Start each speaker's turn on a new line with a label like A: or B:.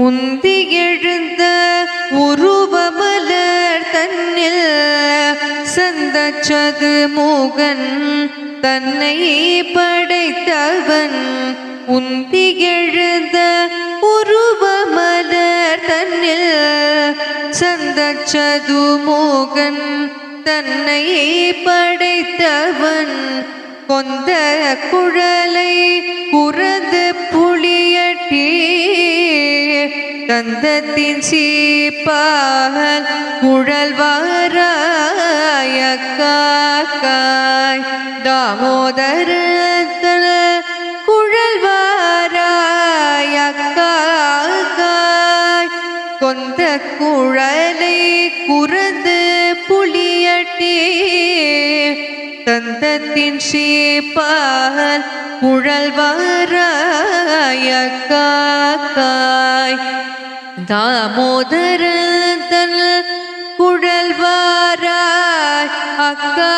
A: உந்தி எழுந்த உருவமலர் தன்னில் சந்தச்சது மூகன் தன்னை படைத்தவன். உந்தி எழுந்த உருவமலர் தன்னில் சந்தச்சது மூகன் தன்னை படைத்தவன். கொந்த குழலை கந்தத்தின் சீப்பால் குழல்வாராய காக்காய் தாமோதர குழல்வாராய காக்காய் கொந்த குழலை குறந்து புளியட்டே தந்தத்தின் சீப்பால் குழல்வாராய காய் தாமோதரத்தன் குழல்வாராய் அக்கா